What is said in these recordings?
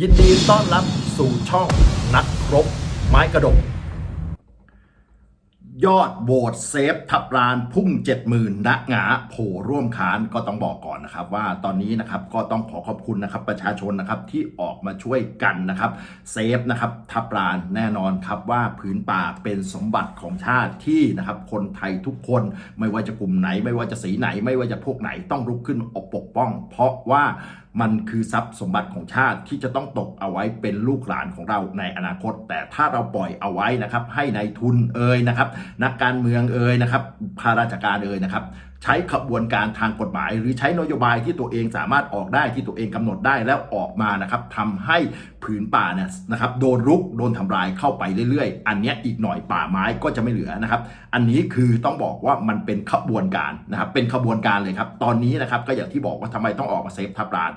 ยินดีต้อนรับสู่ช่องนักรบ ไม้กระดก ยอดโหวตเซฟทับลานพุ่ง 70,000นะหงาโผล่ร่วมค้านก็ต้องบอกก่อนนะครับ ว่าตอนนี้นะครับก็ต้องขอขอบคุณนะครับประชาชนนะครับที่ออกมาช่วยกันนะครับเซฟนะครับทับลานแน่นอนครับว่าผืนป่าเป็นสมบัติของชาติที่นะครับคนไทยทุกคนไม่ว่าจะกลุ่มไหน ไม่ว่าจะสีไหน ไม่ว่าจะพวกไหนต้องลุกขึ้นออกปกป้อง เพราะว่า มันคือทรัพย์สมบัติของชาติที่จะต้องตกเอาไว้เป็นลูกหลานของเราในอนาคต แต่ถ้าเราปล่อยเอาไว้นะครับ ให้ในายทุนเอ่ยนะครับ นักการเมืองเอ่ยนะครับข้าราชการเอ่ยนะครับ ใช้ขบวนการทางกฎหมาย หรือใช้นโยบายที่ตัวเองสามารถออกได้ที่ตัวเองกำหนดได้แล้วออกมานะครับทำให้ผืนป่าเนี่ยนะครับโดนรุกโดนทำลายเข้าไปเรื่อยๆ อันนี้อีกหน่อยป่าไม้ก็จะไม่เหลือนะครับ อันนี้คือต้องบอกว่ามันเป็นขบวนการนะครับเป็นขบวนการเลยครับตอนนี้นะครับก็อย่างที่บอกว่าทำไมต้องออกมาเซฟทับลาน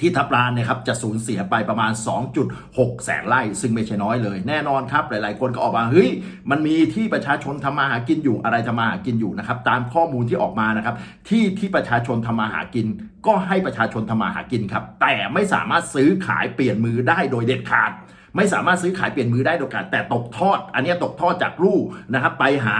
ที่ทับลานเนี่ยครับจะสูญเสียไปประมาณ 2.6 แสนไร่ ซึ่งไม่ใช่น้อยเลย แน่นอนครับ หลายๆ คนก็ออกมาเฮ้ยมันมีที่ประชาชนทำมาหากินอยู่อะไรทำมาหากินอยู่นะครับตามข้อมูลที่ออกมานะครับที่ที่ประชาชนทำมาหากิน ก็ให้ประชาชนทำมาหากินครับแต่ไม่สามารถซื้อขายเปลี่ยนมือได้โดยเด็ดขาด ไม่สามารถซื้อขายเปลี่ยนมือได้โดยการแต่ตกทอด อันนี้ตกทอดจากลูกนะครับไปหา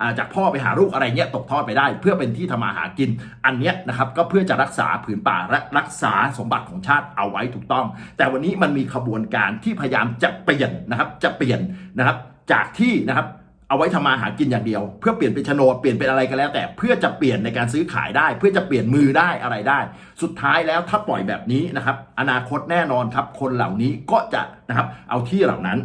อ่าจากพ่อไปหาลูกอะไรเงี้ยตกทอดไปได้ เพื่อเป็นที่ทำมาหากิน อันเนี้ยนะครับก็เพื่อจะรักษาผืนป่าและรักษาสมบัติของชาติเอาไว้ถูกต้อง แต่วันนี้มันมีขบวนการที่พยายามจะเปลี่ยนนะครับจะเปลี่ยนนะครับจากที่นะครับ เอาไว้ทำมาหากินอย่างเดียว เพื่อเปลี่ยนเป็นโฉนดเปลี่ยนเป็นอะไรก็แล้ว แต่เพื่อจะเปลี่ยนในการซื้อขายได้ เพื่อจะเปลี่ยนมือได้อะไรได้ สุดท้ายแล้วถ้าปล่อยแบบนี้นะครับ อนาคตแน่นอนครับ คนเหล่านี้ก็จะนะครับเอาที่เหล่านั้น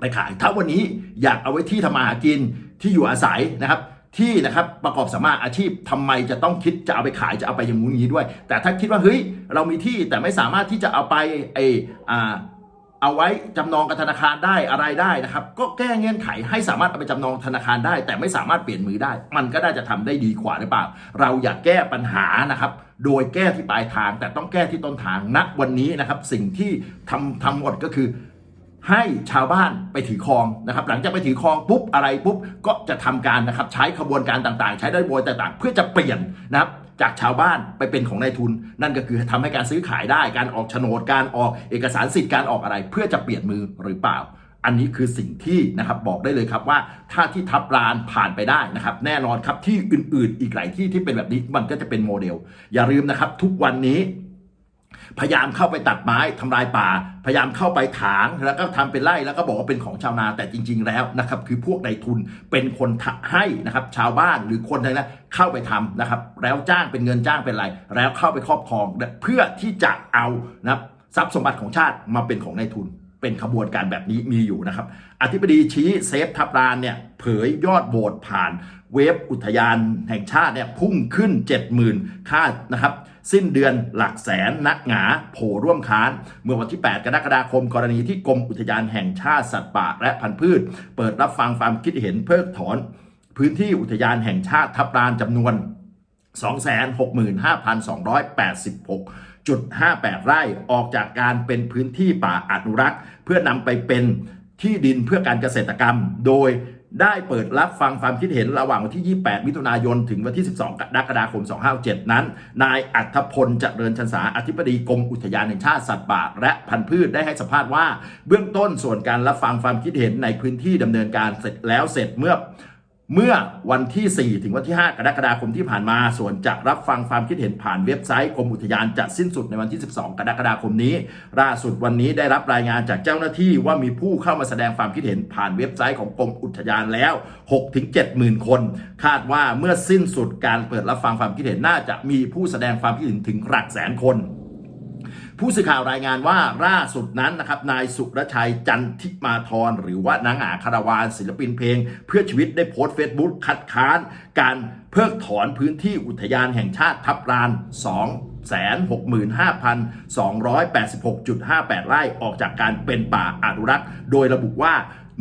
ไปขาย ถ้าวันนี้อยากเอาไว้ที่ทำมาหากินที่อยู่อาศัยนะครับที่นะครับประกอบสามารถอาชีพทำไมจะต้องคิดจะเอาไปขายจะเอาไปอย่างงู้นงี้ด้วย แต่ถ้าคิดว่าเฮ้ยเรามีที่แต่ไม่สามารถที่จะเอาไปไออ่า เอาไว้จำนองกับธนาคารได้อะไรได้นะครับ ก็แก้เงื่อนไขให้สามารถเอาไปจำนองธนาคารได้ แต่ไม่สามารถเปลี่ยนมือได้ มันก็น่าจะทำได้ดีกว่าหรือเปล่า เราอยากแก้ปัญหานะครับ โดยแก้ที่ปลายทาง แต่ต้องแก้ที่ต้นทางณวันนี้นะครับ สิ่งที่ทำทำหมดก็คือให้ชาวบ้านไปถือครองนะครับ หลังจากไปถือครองปุ๊บอะไรปุ๊บก็จะทำการนะครับใช้ขบวนการต่างๆ ใช้ได้โวยต่างๆ เพื่อจะเปลี่ยนนะครับ จากชาวบ้านไปเป็นของนายทุน นั่นก็คือทำให้การซื้อขายได้การออกโฉนดการออกเอกสารสิทธิ์การออกอะไร เพื่อจะเปลี่ยนมือหรือเปล่า อันนี้คือสิ่งที่นะครับบอกได้เลยครับว่าถ้าที่ทับลานผ่านไปได้นะครับ แน่นอนครับที่อื่นๆ อีกหลายที่ที่เป็นแบบนี้มันก็จะเป็นโมเดล อย่าลืมนะครับ ทุกวันนี้ พยายามเข้าไปตัดไม้ทำลายป่า พยายามเข้าไปถางแล้วก็ทำเป็นไร่แล้วก็บอกว่าเป็นของชาวนาแต่จริง ๆ แล้วนะครับคือพวกนายทุนเป็นคนให้นะครับชาวบ้านหรือคนทั้งนั้นเข้าไปทำนะครับ แล้วจ้างเป็นเงินจ้างเป็นอะไร แล้วเข้าไปครอบครองเพื่อที่จะเอานะครับทรัพย์สมบัติของชาติมาเป็นของนายทุน เป็นขบวนการแบบนี้มีอยู่นะครับ อธิบดีชี้เซฟทับลานเนี่ยเผยยอดโหวตผ่านเว็บอุทยานแห่งชาติเนี่ยพุ่งขึ้น 70,000ค่านะครับ สิ้นเดือนหลักแสนนักหงาโผร่วมค้าน เมื่อวันที่ 8 กรกฎาคม กรณีที่กรมอุทยานแห่งชาติสัตว์ป่าและพันธุ์พืช เปิดรับฟังความคิดเห็นเพิกถอน พื้นที่อุทยานแห่งชาติทับลานจำนวน 265,286จุด58 ไร่ออกจากการเป็นพื้นที่ป่าอนุรักษ์ เพื่อนำไปเป็นที่ดินเพื่อการเกษตรกรรม โดย ได้เปิดรับฟังความคิดเห็นระหว่างวันที่ 28 มิถุนายน ถึงวันที่ 12 กรกฎาคม 257 นั้น นายอัธพลเจริญชันษาอธิบดีกรมอุทยานแห่งชาติสัตว์ป่าและพันธุ์พืชได้ให้สัมภาษณ์ว่า เบื้องต้นส่วนการรับฟังความคิดเห็นในพื้นที่ดำเนินการเสร็จแล้วเสร็จเมื่อ เมื่อวันที่ 4 ถึงวันที่ 5 กรกฎาคมที่ผ่านมา ส่วนจะรับฟังความคิดเห็นผ่านเว็บไซต์กรมอุทยานจะสิ้นสุดในวันที่ 12 กรกฎาคมนี้ ล่าสุดวันนี้ได้รับรายงานจากเจ้าหน้าที่ว่ามีผู้เข้ามาแสดงความคิดเห็นผ่านเว็บไซต์ของกรมอุทยานแล้ว 6-7หมื่นคน คาดว่าเมื่อสิ้นสุดการเปิดรับฟังความคิดเห็นน่าจะมีผู้แสดงความคิดเห็นถึงหลักแสนคน ผู้สื่อข่าวรายงานว่าล่าสุดนั้นนะครับนายสุรชัยจันทิมาธรหรือว่านางอาคารวานศิลปินเพลง เพื่อชีวิตได้โพสต์เฟซบุ๊กคัดค้าน การเพิกถอนพื้นที่อุทยานแห่งชาติทับลาน265,286.58 ไร่ออกจากการเป็นป่าอนุรักษ์ โดยระบุว่า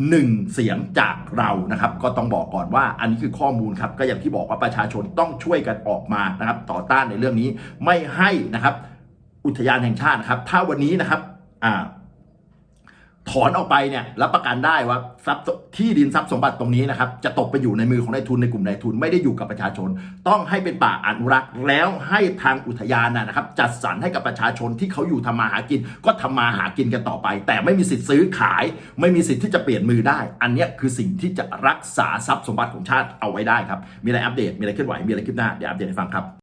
หนึ่งเสียงจากเรานะครับ ก็ต้องบอกก่อนว่าอันนี้คือข้อมูลครับ ก็อย่างที่บอกว่าประชาชนต้องช่วยกันออกมานะครับ ต่อต้านในเรื่องนี้ไม่ให้นะครับ อุทยานแห่งชาติครับ ถ้าวันนี้นะครับอ่าถอนออกไปเนี่ยรับประกันได้ว่าทรัพย์ที่ดินทรัพย์สมบัติตรงนี้นะครับ จะตกไปอยู่ในมือของนายทุนในกลุ่มนายทุนไม่ได้อยู่กับประชาชน ต้องให้เป็นป่าอนุรักษ์แล้วให้ทางอุทยานนะครับ จัดสรรให้กับประชาชนที่เขาอยู่ทำมาหากิน ก็ทำมาหากินกันต่อไป แต่ไม่มีสิทธิ์ซื้อขาย ไม่มีสิทธิ์ที่จะเปลี่ยนมือได้ อันนี้คือสิ่งที่จะรักษาทรัพย์สมบัติของชาติเอาไว้ได้ครับมีอะไรอัปเดตมีอะไรเคลื่อนไหวมีอะไรคืบหน้าเดี๋ยวอัปเดตให้ฟังครับ